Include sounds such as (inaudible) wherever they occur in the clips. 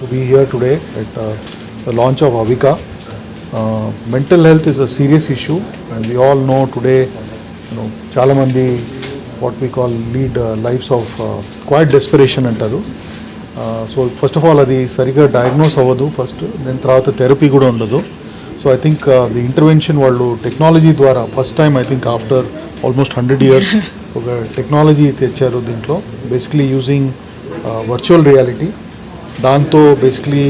to be here today at uh, the launch of Avika. Uh, mental health is a serious issue, and we all know today, you know, మంది what we call lead uh, lives of uh, quite desperation అంటారు. So first of all అది సరిగా diagnose అవ్వదు. First దాని తర్వాత therapy కూడా ఉండదు. So I think the intervention వాళ్ళు టెక్నాలజీ ద్వారా first time I think after almost hundred years ఒక టెక్నాలజీ తెచ్చారు దీంట్లో. బేసిక్లీ యూజింగ్ వర్చువల్ రియాలిటీ దాంతో బేసిక్లీ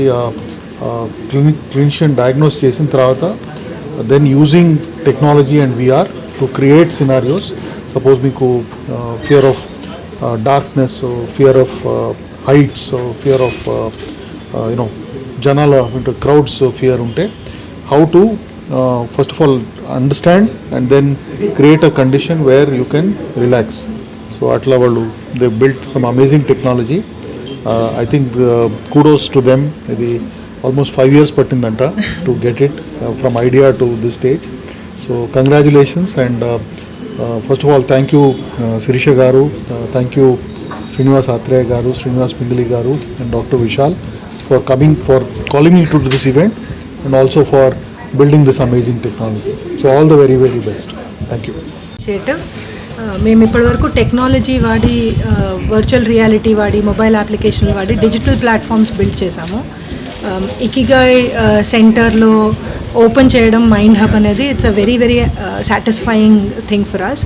క్లినిక్ క్లినిషియన్ డయాగ్నోస్ చేసిన తర్వాత then using technology and VR to create scenarios suppose మీకు fear of darkness fear of heights fear of you know జనాల అంటే crowds fear ఉంటే how to first of all understand and then create a condition where you can relax so అట్లా వాళ్ళు they built some amazing technology I think kudos to them ఇది almost five years పట్టిందంట to get it from idea to this stage so congratulations and first of all thank you Sirisha garu thank you Srinivas Athreya garu Srinivas Pingili garu and doctor Vishal for coming for calling to this event and also for building this amazing technology so all the very very best thank you మేము ఇప్పటివరకు technology వాడి virtual reality వాడి mobile application వాడి digital platforms build చేశాము. Ikigai సెంటర్లో open చేయడం mind hub అనేది it's a very very satisfying thing for us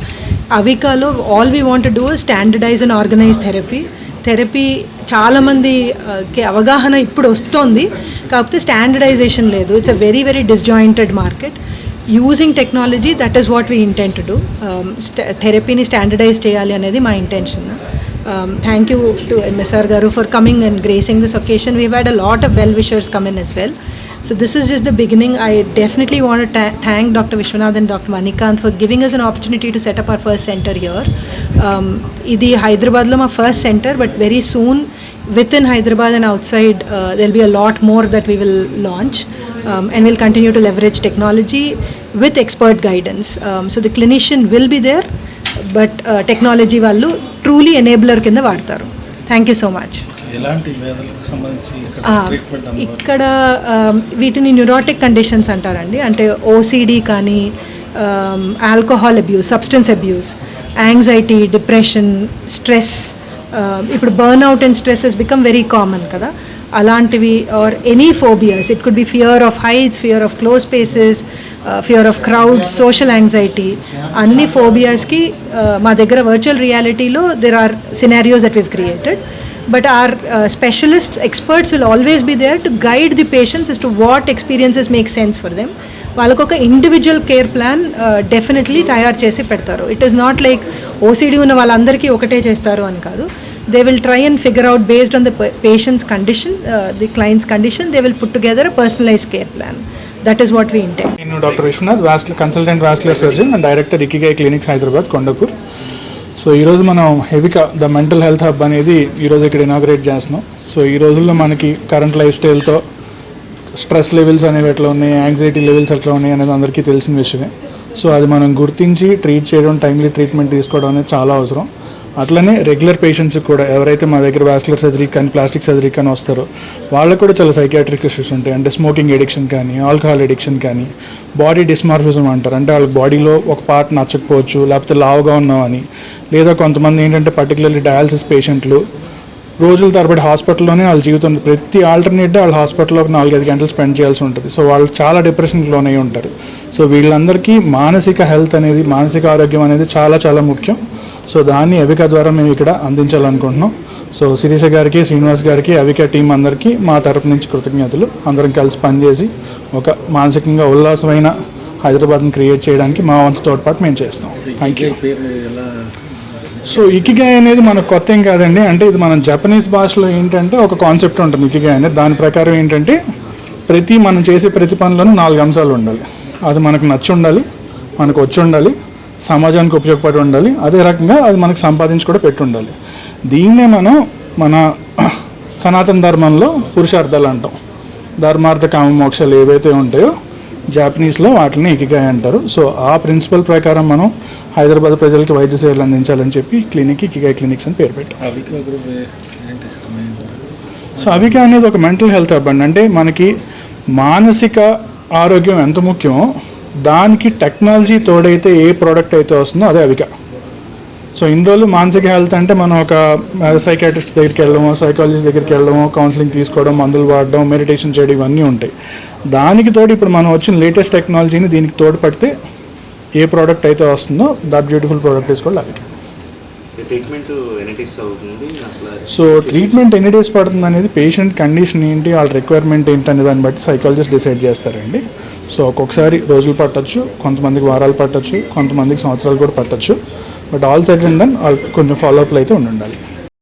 అవికాలో all we want do standardize and organize therapy therapy చాలామందికి అవగాహన ఇప్పుడు వస్తోంది. కాకపోతే స్టాండర్డైజేషన్ లేదు. It's a very very disjointed market Using technology that is what we intent to do థెరపీని standardise చేయాలి అనేది మా intention thank you to MSR garu for coming and gracing this occasion we had a lot of well wishers come in as well so this is just the beginning. I definitely want to ta- thank Dr. Vishwanath and Dr. Manikant for giving us an opportunity to set up our first center here. Um, ఇది హైదరాబాద్లో మా first centre but very soon within Hyderabad and outside there'll be a lot more that we will launch and will continue to leverage technology with expert guidance so the clinician will be there but technology uh, వాళ్ళు truly enabler కింద వాడతారు. Thank you so much ఇక్కడ ఆ, వీటిని neurotic conditions అంటారండి. అంటే OCD కానీ alcohol abuse substance abuse anxiety depression stress ఇప్పుడు burn out and stress is become very common కదా. అలాంటివి or any phobias it could be fear of heights fear of close spaces fear of crowds social anxiety అన్ని ఫోబియాస్కి uh, మా దగ్గర virtual రియాలిటీలో there are scenarios that weave created but our uh, specialists experts will always be there to guide the patients as to what experiences make sense for them. వాళ్ళకు ఒక individual care plan definitely తయారు చేసి పెడతారు. It is not like OCD ఉన్న వాళ్ళందరికీ ఒకటే చేస్తారు అని కాదు. They will try and figure out based on the patients condition the clients condition they will put together a personalize care plan that is what we intend నేను doctor Vishwanath vascular consultant vascular surgeon and director Ikigai clinics Hyderabad Kondapur so ఈరోజు మనం హెవిక the mental health hub అనేది ఈరోజు ఇక్కడ inaugurate చేస్తున్నాం. So ఈ రోజుల్లో మనకి కరెంట్ లైఫ్ స్టైల్తో స్ట్రెస్ లెవెల్స్ అనేవి ఎట్లా ఉన్నాయి యాంగ్జైటీ లెవెల్స్ ఎట్లా ఉన్నాయి అనేది అందరికీ తెలిసిన విషయమే. సో అది మనం గుర్తించి ట్రీట్ చేయడం టైమ్లీ ట్రీట్మెంట్ తీసుకోవడం అనేది చాలా అవసరం. అట్లనే రెగ్యులర్ పేషెంట్స్కి కూడా ఎవరైతే మా దగ్గర వాస్కులర్ సర్జరీ కానీ ప్లాస్టిక్ సర్జరీ కానీ వస్తారో వాళ్ళకు కూడా చాలా సైకాట్రిక్ ఇష్యూస్ ఉంటాయి. అంటే స్మోకింగ్ ఎడిక్షన్ కానీ ఆల్కహాల్ ఎడిక్షన్ కానీ బాడీ డిస్మార్ఫిజం అంటారు. అంటే వాళ్ళ బాడీలో ఒక పార్ట్ నచ్చకపోవచ్చు లేకపోతే లావుగా ఉన్నామని. లేదా కొంతమంది ఏంటంటే పర్టికులర్లీ డయాలసిస్ పేషెంట్లు రోజుల తరబడి హాస్పిటల్లోనే వాళ్ళ జీవితం ప్రతి ఆల్టర్నేట్ వాళ్ళ హాస్పిటల్లో ఒక నాలుగైదు గంటలు స్పెండ్ చేయాల్సి ఉంటుంది. సో వాళ్ళు చాలా డిప్రెషన్కి లోనై ఉంటారు. సో వీళ్ళందరికీ మానసిక హెల్త్ అనేది మానసిక ఆరోగ్యం అనేది చాలా చాలా ముఖ్యం. సో దాన్ని అవిక ద్వారా మేము ఇక్కడ అందించాలనుకుంటున్నాం. సో శిరీష గారికి శ్రీనివాస్ గారికి అవిక టీం అందరికీ మా తరపు నుంచి కృతజ్ఞతలు. అందరం కలిసి పనిచేసి ఒక మానసికంగా ఉల్లాసమైన హైదరాబాద్ని క్రియేట్ చేయడానికి మా వంతు తోడ్పాటు మేము చేస్తాం. థ్యాంక్ యూ సో ఇకిగాయ్ అనేది మనకు కొత్త ఏం కాదండి. అంటే ఇది మన జపనీస్ భాషలో ఏంటంటే ఒక కాన్సెప్ట్ ఉంటుంది ఇకిగాయ్ అనేది. దాని ప్రకారం ఏంటంటే ప్రతి మనం చేసే ప్రతి పనిలోనూ నాలుగు అంశాలు ఉండాలి. అది మనకు నచ్చి ఉండాలి మనకు వచ్చి ఉండాలి సమాజానికి ఉపయోగపడి ఉండాలి. అదే రకంగా అది మనకు సంపాదించి కూడా పెట్టి ఉండాలి. దీన్నే మనం మన (clears throat) సనాతన ధర్మంలో పురుషార్థాలు అంటాం. ధర్మార్థ కామ మోక్షాలు ఏవైతే ఉంటాయో జాపనీస్లో వాటిని ఇకిగాయ్ అంటారు. సో ఆ ప్రిన్సిపల్ ప్రకారం మనం హైదరాబాద్ ప్రజలకి వైద్య సేవలు అందించాలని చెప్పి క్లినిక్ ఇకిగాయ్ క్లినిక్స్ అని పేరు పెట్టాం? సో అవిక అనేది ఒక మెంటల్ హెల్త్ హబ్ అండి అంటే మనకి మానసిక ఆరోగ్యం ఎంత ముఖ్యమో దానికి టెక్నాలజీ తోడైతే ఏ ప్రోడక్ట్ అయితే వస్తుందో అదే అవిక. సో ఇన్ని రోజులు మానసిక హెల్త్ అంటే మనం ఒక సైకాట్రిస్ట్ దగ్గరికి వెళ్ళడము సైకాలజిస్ట్ దగ్గరికి వెళ్ళడము కౌన్సిలింగ్ తీసుకోవడం మందులు వాడడం మెడిటేషన్ చేయడం ఇవన్నీ ఉంటాయి. దానికి తోడు ఇప్పుడు మనం వచ్చిన లేటెస్ట్ టెక్నాలజీని దీనికి తోడు పడితే ఏ ప్రోడక్ట్ అయితే వస్తుందో దట్ బ్యూటిఫుల్ ప్రోడక్ట్ తీసుకోవాలి అవిక ట్రీట్మెంట్ ఎన్ని డేస్ అవుతుంది అసలు సో ట్రీట్మెంట్ ఎన్ని డేస్ పడుతుంది అనేది పేషెంట్ కండిషన్ ఏంటి వాళ్ళ రిక్వైర్మెంట్ ఏంటి అనే దాన్ని బట్టి సైకాలజిస్ట్ డిసైడ్ చేస్తారండి. సో ఒక్కొక్కసారి రోజులు పట్టచ్చు కొంతమందికి వారాలు పట్టచ్చు కొంతమందికి సంవత్సరాలు కూడా పట్టచ్చు. But all set and then కొంచెం ఫాలోఅప్లు అయితే ఉండాలి